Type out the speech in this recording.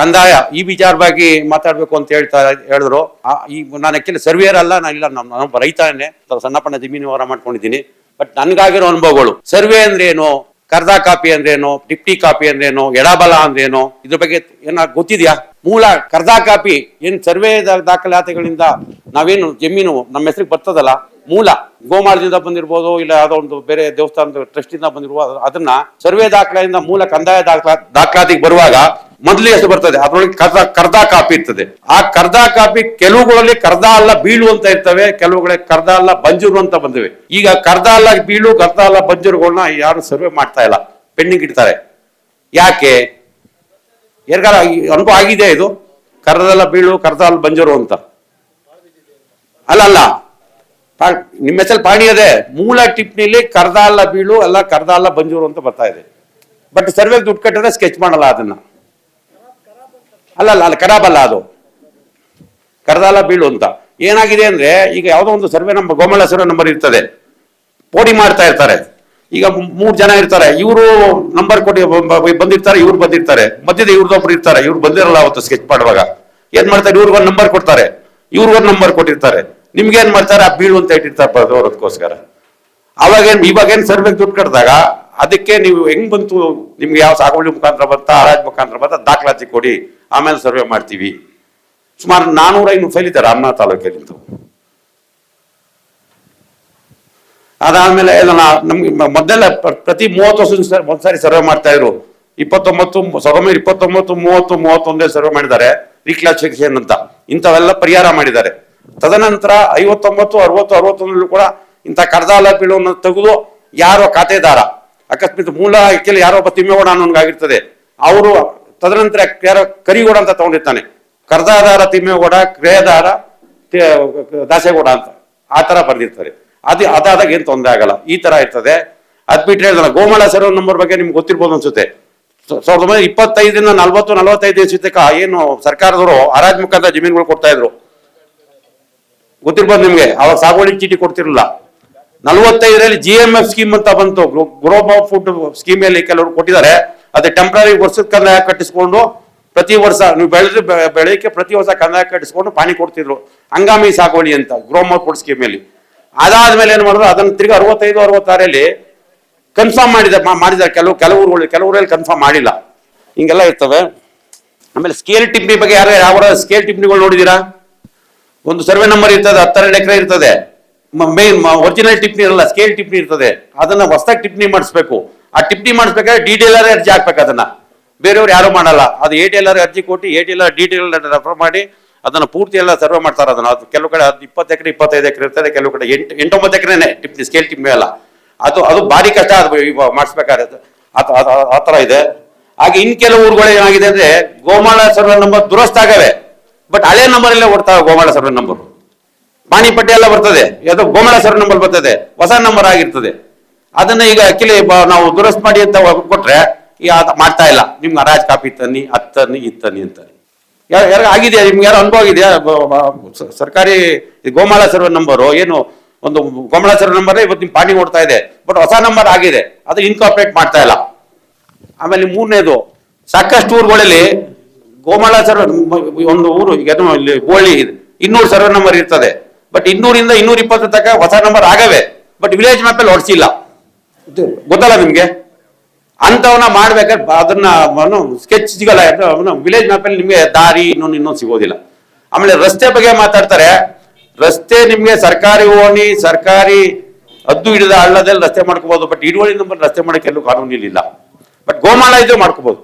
ಕಂದಾಯ ಈ ವಿಚಾರವಾಗಿ ಮಾತಾಡ್ಬೇಕು ಅಂತ ಹೇಳ್ತಾ ಹೇಳಿದ್ರು. ಈ ನಾನು ಆಕ್ಚುಲಿ ಸರ್ವೇರ್ ಅಲ್ಲ, ನಾನು ಇಲ್ಲ, ನಾನು ರೈತನೇ ಸಣ್ಣ ಪಣ್ಣ ಜಮೀನು ವ್ಯವಹಾರ ಮಾಡ್ಕೊಂಡಿದ್ದೀನಿ. ಬಟ್ ನನ್ಗಾಗಿರೋ ಅನುಭವಗಳು ಸರ್ವೆ ಅಂದ್ರೆ ಏನು? ಕರ್ದಾ ಕಾಪಿ ಅಂದ್ರೇನು ಡಿಪ್ಟಿ ಕಾಪಿ ಅಂದ್ರೇನು ಎಡಬಲ ಅಂದ್ರೇನು ಇದ್ರ ಬಗ್ಗೆ ಏನ ಗೊತ್ತಿದ್ಯಾ? ಮೂಲ ಕರ್ದಾ ಕಾಪಿ ಏನ್ ಸರ್ವೆ ದಾಖಲಾತಿಗಳಿಂದ ನಾವೇನು ಜಮೀನು ನಮ್ಮ ಹೆಸರಿಗೆ ಬರ್ತದಲ್ಲ, ಮೂಲ ಗೋಮಾಳದಿಂದ ಬಂದಿರ್ಬೋದು, ಇಲ್ಲ ಯಾವ್ದೋ ಒಂದು ಬೇರೆ ದೇವಸ್ಥಾನದ ಟ್ರಸ್ಟ್ ಇಂದ ಬಂದಿರ್ಬೋದು, ಅದನ್ನ ಸರ್ವೆ ದಾಖಲೆಯಿಂದ ಮೂಲ ಕಂದಾಯ ದಾಖಲಾ ದಾಖಲಾತಿಗೆ ಬರುವಾಗ ಮೊದಲೇ ಹೆಸರು ಬರ್ತದೆ. ಅದ್ರೊಳಗೆ ಕರ್ದ ಕರ್ದ ಕಾಪಿ ಇರ್ತದೆ. ಆ ಕರ್ದ ಕಾಪಿ ಕೆಲವುಗಳಲ್ಲಿ ಕರ್ದ ಅಲ್ಲ ಬೀಳು ಅಂತ ಇರ್ತವೆ ಕೆಲವುಗಳಿಗೆ ಕರ್ದ ಅಲ್ಲ ಬಂಜೂರು ಅಂತ ಬಂದಿವೆ. ಈಗ ಕರ್ದ ಅಲ್ಲ ಬೀಳು, ಕರ್ದ ಅಲ್ಲ ಬಂಜೂರುಗಳನ್ನ ಯಾರು ಸರ್ವೆ ಮಾಡ್ತಾ ಇಲ್ಲ. ಪೆಂಡಿಂಗ್ ಇಡ್ತಾರೆ. ಯಾಕೆ? ಯಾರಿಗಾರ ಅನುಭವ ಆಗಿದೆ ಇದು? ಕರ್ದಲ್ಲ ಬೀಳು ಕರ್ದಲ್ಲ ಬಂಜರು ಅಂತ. ಅಲ್ಲ ಅಲ್ಲ ನಿಮ್ಮ ಹೆಸರು ಪಾಣಿ ಅದೇ. ಮೂಲ ಟಿಪ್ನಿಲಿ ಕರ್ದ ಅಲ್ಲ ಬೀಳು ಅಲ್ಲ ಕರ್ದ ಅಲ್ಲ ಬಂಜೂರು ಅಂತ ಬರ್ತಾ ಇದೆ. ಬಟ್ ಸರ್ವೆ ದುಡ್ಡು ಕಟ್ಟಿದ್ರೆ ಸ್ಕೆಚ್ ಮಾಡಲ್ಲ ಅದನ್ನ. ಅಲ್ಲ ಅಲ್ಲ ಅಲ್ಲ ಅದು. ಕರದಾಲ ಬೀಳು ಅಂತ. ಏನಾಗಿದೆ ಅಂದ್ರೆ, ಈಗ ಯಾವುದೋ ಒಂದು ಸರ್ವೆ ನಂಬರ್, ಗೋಮಳ ಸರ್ವೆ ನಂಬರ್ ಇರ್ತದೆ. ಪೋಡಿ ಮಾಡ್ತಾ ಇರ್ತಾರೆ. ಈಗ ಮೂರು ಜನ ಇರ್ತಾರೆ. ಇವರು ನಂಬರ್ ಕೊಟ್ಟು ಬಂದಿರ್ತಾರೆ, ಇವ್ರು ಬಂದಿರ್ತಾರೆ. ಮಧ್ಯದ ಇವ್ರದೊಬ್ರು ಇರ್ತಾರೆ, ಇವ್ರು ಬಂದಿರಲ್ಲ ಅವತ್ತು ಸ್ಕೆಚ್ ಮಾಡುವಾಗ. ಏನ್ ಮಾಡ್ತಾರೆ ಇವ್ರಿಗೊಂದು ನಂಬರ್ ಕೊಡ್ತಾರೆ. ಇವ್ರಿಗೊಂದು ನಂಬರ್ ಕೊಟ್ಟಿರ್ತಾರೆ. ನಿಮ್ಗೆ ಏನ್ ಮಾಡ್ತಾರೆ, ಆ ಬೀಳು ಅಂತ ಇಟ್ಟಿರ್ತಾರೆ ಅದಕ್ಕೋಸ್ಕರ ಅವಾಗ ಏನ್ ಇವಾಗ ಏನ್ ಸರ್ವೆಗೆ ದುಡ್ಡು ಕಟ್ಟಿದಾಗ ಅದಕ್ಕೆ ನೀವು ಹೆಂಗ್ ಬಂತು? ನಿಮ್ಗೆ ಯಾವ ಸಾಗುವಳಿ ಮುಖಾಂತರ ಬಂತ, ಹರಾಜ್ ಮುಖಾಂತರ ಬಂತ? ದಾಖಲಾತಿ ಕೊಡಿ, ಆಮೇಲೆ ಸರ್ವೆ ಮಾಡ್ತೀವಿ. ಸುಮಾರು ನಾನೂರ ಐನೂರು ಫೈಲ್ ಇದ್ದಾರೆ ರಾಮನಾಥ್ ತಾಲೂಕಲ್ಲಿ ಅದಾದ್ಮೇಲೆ ನಮ್ಗೆ ಮೊದಲೆಲ್ಲ ಪ್ರ- ಪ್ರತಿ ಮೂವತ್ತು ವರ್ಷ ಒಂದ್ಸಾರಿ ಸರ್ವೆ ಮಾಡ್ತಾ ಇದ್ರು. ಇಪ್ಪತ್ತೊಂಬತ್ತು ಸಾವಿರದ ಇಪ್ಪತ್ತೊಂಬತ್ತು, ಮೂವತ್ತು, ಮೂವತ್ತೊಂದೇ ಸರ್ವೆ ಮಾಡಿದ್ದಾರೆ ರಿಕ್ಲಾಸಿಫಿಕೇಶನ್ ಅಂತ. ಇಂಥವೆಲ್ಲ ಪರಿಹಾರ ಮಾಡಿದ್ದಾರೆ. ತದನಂತರ ಐವತ್ತೊಂಬತ್ತು, ಅರವತ್ತು, ಅರವತ್ತೊಂದರಲ್ಲೂ ಕೂಡ ಇಂಥ ಕರ್ದಾಲ ಬೀಳುವನ್ನು ತೆಗೆದು ಯಾರೋ ಖಾತೆದಾರ ಅಕಸ್ಮಾತ್ ಮೂಲ ಕೆಲ ಯಾರೋ ಒಬ್ಬ ತಿಮ್ಮೇಗೌಡ ಅನ್ನೋನ್ಗಾಗಿರ್ತದೆ. ಅವರು ತದನಂತರ ಯಾರೋ ಕರಿಗೌಡ ಅಂತ ತಗೊಂಡಿರ್ತಾನೆ. ಕರ್ದಾದಾರ ತಿಮ್ಮೇಗೌಡ ಕ್ರೇದಾರ ದಾಸೇಗೌಡ ಅಂತ ಆ ತರ ಬರ್ದಿರ್ತಾರೆ. ಅದು ಅದಾದಾಗ ಏನ್ ತೊಂದರೆ ಆಗಲ್ಲ. ಈ ತರ ಇರ್ತದೆ. ಅದ್ ಬಿಟ್ಟರೆ ಹೇಳ್ದಲ್ಲ, ಗೋಮಾಳ ಸರ್ವ ನಂಬರ್ ಬಗ್ಗೆ ನಿಮ್ಗೆ ಗೊತ್ತಿರ್ಬೋದು ಅನ್ಸುತ್ತೆ. ಸಾವಿರದ ಒಂಬೈನೂರ ಇಪ್ಪತ್ತೈದರಿಂದ ನಲ್ವತ್ತು ನಲವತ್ತೈದು ದಿವಸಕ್ಕ ಏನು ಸರ್ಕಾರದವರು ಹರಾಜ್ ಮುಖಾಂತರ ಜಮೀನುಗಳು ಕೊಡ್ತಾ ಇದ್ರು. ಗೊತ್ತಿರ್ಬೋದು ನಿಮ್ಗೆ. ಅವಾಗ ಸಾಗುವಳಿ ಚೀಟಿ ಕೊಡ್ತಿರಲಿಲ್ಲ. ನಲವತ್ತೈದರಲ್ಲಿ ಜಿ ಎಂ ಎಫ್ ಸ್ಕೀಮ್ ಅಂತ ಬಂತು. ಗ್ರೋಬ್ ಫುಡ್ ಸ್ಕೀಮಲ್ಲಿ ಕೆಲವರು ಕೊಟ್ಟಿದ್ದಾರೆ. ಅದು ಟೆಂಪ್ರರಿ ವರ್ಷದ ಕಂದಾಯ ಕಟ್ಟಿಸ್ಕೊಂಡು ಪ್ರತಿ ವರ್ಷ ನೀವು ಬೆಳೆದ್ರೆ ಬೆಳೆಯಕ್ಕೆ ಪ್ರತಿ ವರ್ಷ ಕಂದಾಯ ಕಟ್ಟಿಸ್ಕೊಂಡು ಪಾನಿ ಕೊಡ್ತಿದ್ರು. ಹಂಗಾಮಿ ಸಾಗುವಳಿ ಅಂತ ಗ್ರೋಮ್ ಫುಡ್ ಸ್ಕೀಮಲ್ಲಿ ಅದಾದ್ಮೇಲೆ ಏನ್ ಮಾಡಿದ್ರು? ಅದನ್ನ ತಿರ್ಗಿ ಅರವತ್ತೈದು ಅರವತ್ತಾರಲ್ಲಿ ಕನ್ಫರ್ಮ್ ಮಾಡಿದ ಮಾಡಿದ್ದಾರೆ ಕೆಲವು ಕೆಲವರು ಊರುಗಳು ಕನ್ಫರ್ಮ್ ಮಾಡಿಲ್ಲ. ಹಿಂಗೆಲ್ಲ ಇರ್ತವೆ. ಆಮೇಲೆ ಸ್ಕೇಲ್ ಟಿಪ್ಪಿ ಬಗ್ಗೆ ಯಾರು, ಯಾವ ಸ್ಕೇಲ್ ಟಿಪ್ಪಣಿಗಳು ನೋಡಿದೀರಾ ಒಂದು ಸರ್ವೆ ನಂಬರ್ ಇರ್ತದೆ, ಹತ್ತೆರಡು ಎಕರೆ ಇರ್ತದೆ. ಮೇನ್ ಒರಿಜಿನಲ್ ಟಿಪ್ನಿ ಇರಲ್ಲ ಸ್ಕೇಲ್ ಟಿಪ್ನಿ ಇರ್ತದೆ. ಅದನ್ನ ಹೊಸದಾಗಿ ಟಿಪ್ನಿ ಮಾಡಿಸ್ಬೇಕು. ಆ ಟಿಪ್ನಿ ಮಾಡಿಸ್ಬೇಕಾದ್ರೆ ಡಿಟೇಲರ್ ಅರ್ಜಿ ಹಾಕ್ಬೇಕು ಅದನ್ನ. ಬೇರೆಯವ್ರು ಯಾರು ಮಾಡಲ್ಲ. ಅದು ಎ ಟಿ ಎಲ್ ಅರ್ಜಿ ಕೊಟ್ಟು A T L detail refer ಮಾಡಿ ಅದನ್ನ ಪೂರ್ತಿ ಎಲ್ಲ ಸರ್ವೆ ಮಾಡ್ತಾರೆ ಅದನ್ನ. ಅದು ಕೆಲವು ಕಡೆ ಅದು ಇಪ್ಪತ್ತು ಎಕರೆ, ಇಪ್ಪತ್ತೈದು ಎಕರೆ ಇರ್ತದೆ, ಕೆಲವು ಕಡೆ ಎಂಟು, ಎಂಟೊಂಬತ್ತು ಎಕರೆನೆ ಟಿಪ್ನಿ ಸ್ಕೇಲ್ ಟಿಪ್ನಿ ಅಲ್ಲ. ಅದು ಅದು ಭಾರಿ ಕಷ್ಟ ಅದು ಮಾಡಿಸ್ಬೇಕಾದ್ರೆ. ಆ- ತರ ಇದೆ. ಹಾಗೆ ಇನ್ ಕೆಲವು ಊರುಗಳು ಏನಾಗಿದೆ ಅಂದ್ರೆ ಗೋಮಾಳ ಸರ್ವೆ ನಂಬರ್ ದುರಸ್ತ ಆಗವೆ. ಬಟ್ ಹಳೆ ನಂಬರ್ ಅಲ್ಲೇ ಓಡ್ತಾವೆ ಗೋಮಾಳ ಸರ್ವೆ ನಂಬರ್ ಪಾಣಿಪಟ್ಟಿ ಎಲ್ಲ ಬರ್ತದೆ. ಯಾವುದೋ ಗೋಮಳ ಸರ್ವೆ ನಂಬರ್ ಬರ್ತದೆ. ಹೊಸ ನಂಬರ್ ಆಗಿರ್ತದೆ. ಅದನ್ನ ಈಗ ಅಕ್ಚುಲಿ ನಾವು ದುರಸ್ತ್ ಮಾಡಿ ಅಂತ ಕೊಟ್ರೆ ಮಾಡ್ತಾ ಇಲ್ಲ. ನಿಮ್ಗೆ ಅರಾಜ್ ಕಾಪಿ ತನ್ನಿ ಹತ್ತನ್ನಿ ಇತ್ತನ್ನಿ ಅಂತ ಯಾರು ಆಗಿದೆಯಾ? ನಿಮ್ಗೆ ಯಾರು ಅನುಭವ ಆಗಿದೆಯಾ? ಸರ್ಕಾರಿ ಗೋಮಾಳ ಸರ್ವೆ ನಂಬರು, ಏನು ಒಂದು ಗೋಮಳ ಸರ್ವ ನಂಬರ್ ಇವತ್ತು ನಿಮ್ ಪಾಣಿ ಓಡ್ತಾ ಇದೆ. ಬಟ್ ಹೊಸ ನಂಬರ್ ಆಗಿದೆ. ಅದು ಇನ್ಕಾರ್ಪೊರೇಟ್ ಮಾಡ್ತಾ ಇಲ್ಲ. ಆಮೇಲೆ ಮೂರನೇದು, ಸಾಕಷ್ಟು ಊರುಗಳಲ್ಲಿ ಗೋಮಾಳ ಸರ್ವ ಒಂದು ಊರು, ಈಗ ಇಲ್ಲಿ ಹೋಳಿ ಇದೆ. ಇನ್ನೂರು ಸರ್ವೆ ನಂಬರ್ ಇರ್ತದೆ. ಬಟ್ ಇನ್ನೂರಿಂದ ಇನ್ನೂರ ಇಪ್ಪತ್ತು ತನಕ ಹೊಸ ನಂಬರ್ ಆಗವೆ. ಬಟ್ ವಿಲೇಜ್ ಮ್ಯಾಪ್ ಅಲ್ಲಿ ಹೊಡಿಸಿಲ್ಲ. ಗೊತ್ತಲ್ಲ ನಿಮ್ಗೆ? ಅಂತವನ್ನ ಮಾಡ್ಬೇಕಾದ್ರೆ ಅದನ್ನ ಸ್ಕೆಚ್ ಸಿಗಲ್ಲ. ವಿಲೇಜ್ ಮ್ಯಾಪ್ ಅಲ್ಲಿ ನಿಮ್ಗೆ ದಾರಿ ಇನ್ನೊಂದು ಇನ್ನೊಂದು ಸಿಗೋದಿಲ್ಲ. ಆಮೇಲೆ ರಸ್ತೆ ಬಗ್ಗೆ ಮಾತಾಡ್ತಾರೆ. ರಸ್ತೆ ನಿಮ್ಗೆ ಸರ್ಕಾರಿ ಓಣಿ ಸರ್ಕಾರಿ ಹದ್ದು ಹಿಡಿದ ಹಳ್ಳದಲ್ಲಿ ರಸ್ತೆ ಮಾಡ್ಕೋಬಹುದು ಬಟ್ ಇಡುವಳಿ ನಂಬರ್ ರಸ್ತೆ ಮಾಡಕ್ಕೆ ಎಲ್ಲೂ ಕಾನೂನು ಇಲ್ಲ ಬಟ್ ಗೋಮಾಳ ಇದ್ರೆ ಮಾಡ್ಕೋಬಹುದು